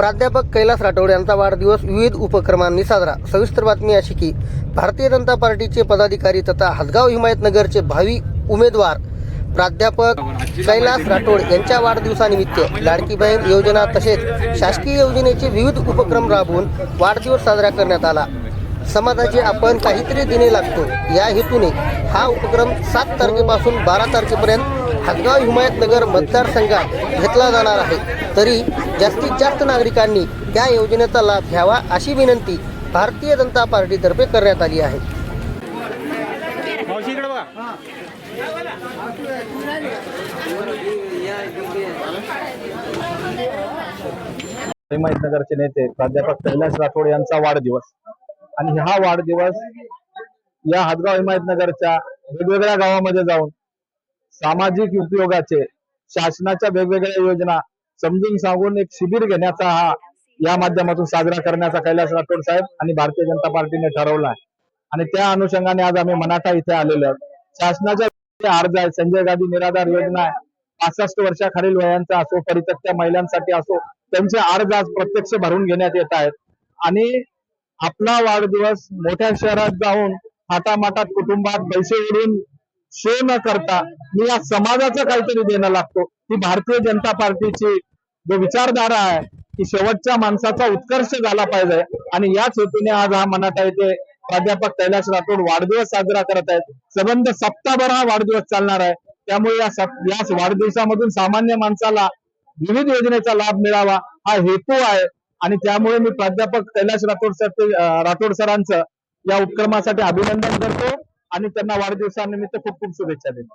प्राध्यापक कैलास राठोड यांचा वाढदिवस विविध उपक्रमांनी साजरा. सविस्तर बातमी अशी की भारतीय जनता पार्टीचे पदाधिकारी तथा हदगाव हिमायतनगरचे भावी उमेदवार प्राध्यापक कैलास राठोड यांच्या वाढदिवसानिमित्त लाडकी बहीण योजना तसेच शासकीय योजनेचे विविध उपक्रम राबवून वाढदिवस साजरा करण्यात आला. समाजाचे आपण काहीतरी दिने लागतो. या हेतूने हा उपक्रम सात तारखेपासून बारा तारखेपर्यंत हदगाव हिमायतनगर मतदारसंघात घेतला जाणार आहे. तरी जास्तीत जास्त नागरिकांनी या योजनेचा लाभ घ्यावा अशी विनंती भारतीय जनता पार्टीतर्फे करण्यात आली आहे. हिमायतनगरचे नेते प्राध्यापक कैलास राठोड यांचा वाढदिवस. आणि हा वाढदिवस या हदगाव हिमायतनगरच्या वेगवेगळ्या गावामध्ये जाऊन सामाजिक उपयोगाचे शासनाच्या वेगवेगळ्या योजना समजून सांगून एक शिबिर घेण्याचा हा या माध्यमातून साजरा करण्याचा कैलास राठोड साहेब आणि भारतीय जनता पार्टीने ठरवला आहे आणि त्या अनुषंगाने आज आम्ही मनाठा इथे आलेलो आहोत. शासनाच्या अर्ज आहे संजय गांधी निराधार योजना आहे. पासष्ट वर्षाखालील वयांचा असो परित्यक्त्या महिलांसाठी असो त्यांचे अर्ज आज प्रत्यक्ष भरून घेण्यात येत आहेत. आणि आपला वाढदिवस मोठ्या शहरात जाऊन हातामाटात कुटुंबात पैसे उडून शो न करता मी या समाजाचं काहीतरी देणं लागतो. ही भारतीय जनता पार्टीची जो विचारधारा आहे की शेवटच्या माणसाचा उत्कर्ष झाला पाहिजे. आणि याच हेतूने आज हा आहे की प्राध्यापक कैलास राठोड वाढदिवस साजरा करत आहेत. संबंध सप्ताहभर हा वाढदिवस चालणार आहे. त्यामुळे या सप- या वाढदिवसामधून सामान्य माणसाला विविध योजनेचा लाभ मिळावा हा हेतू आहे. आणि त्यामुळे मी प्राध्यापक कैलास राठोड सर राठोड सरांचं या उपक्रमासाठी अभिनंदन करतो. आणि त्यांना वाढदिवसानिमित्त खूप खूप शुभेच्छा देतो.